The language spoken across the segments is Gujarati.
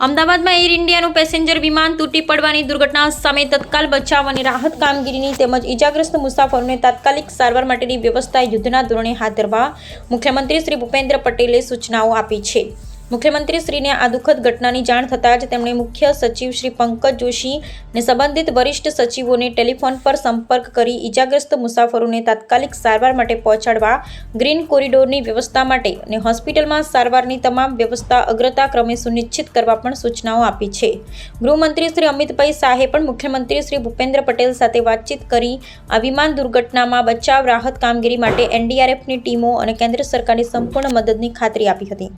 અમદાવાદમાં એર ઇન્ડિયાનું પેસેન્જર વિમાન તૂટી પડવાની દુર્ઘટના સામે તત્કાલ બચાવ અને રાહત કામગીરીની તેમજ ઇજાગ્રસ્ત મુસાફરોને તાત્કાલિક સારવાર માટેની વ્યવસ્થા યુદ્ધના ધોરણે હાથ ધરવા મુખ્યમંત્રી શ્રી ભૂપેન્દ્ર પટેલે સૂચનાઓ આપી છે. મુખ્યમંત્રી શ્રીને આ દુઃખદ ઘટનાની જાણ થતાં જ તેમણે મુખ્ય સચિવ શ્રી પંકજ જોશી ને સંબંધિત વરિષ્ઠ સચિવોને ટેલિફોન પર સંપર્ક કરી ઇજાગ્રસ્ત મુસાફરોને તાત્કાલિક સારવાર માટે પહોંચાડવા, ગ્રીન કોરિડોરની વ્યવસ્થા માટે અને હોસ્પિટલમાં સારવારની તમામ વ્યવસ્થા અગ્રતા ક્રમે સુનિશ્ચિત કરવા પણ સૂચનાઓ આપી છે. ગૃહમંત્રી શ્રી અમિતભાઈ શાહે પણ મુખ્યમંત્રી શ્રી ભૂપેન્દ્ર પટેલ સાથે વાતચીત કરી આ વિમાન દુર્ઘટનામાં બચાવ રાહત કામગીરી માટે એનડીઆરએફની ટીમો અને કેન્દ્ર સરકારની સંપૂર્ણ મદદની ખાતરી આપી હતી.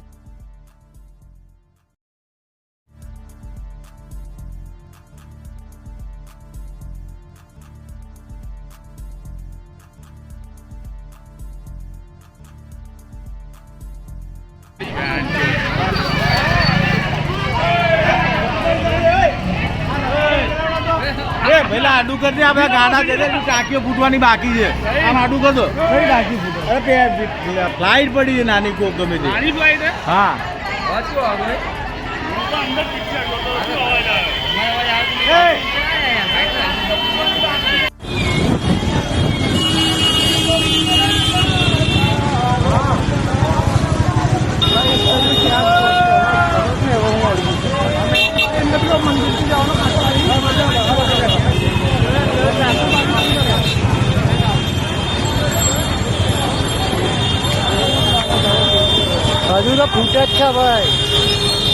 આડું કરજે આપણે ગાડા દે ટાંકીઓ ફૂટવાની બાકી છે. આમ આડું કરજો કઈ ટાંકી ફૂટે અરે ફ્લાઇટ પડી છે નાની કોક ગમે તે. નાની ફ્લાઇટ હે? હા વાંચો આગળ હજુ તો ફૂટે જ છે ભાઈ જોવા જવા છે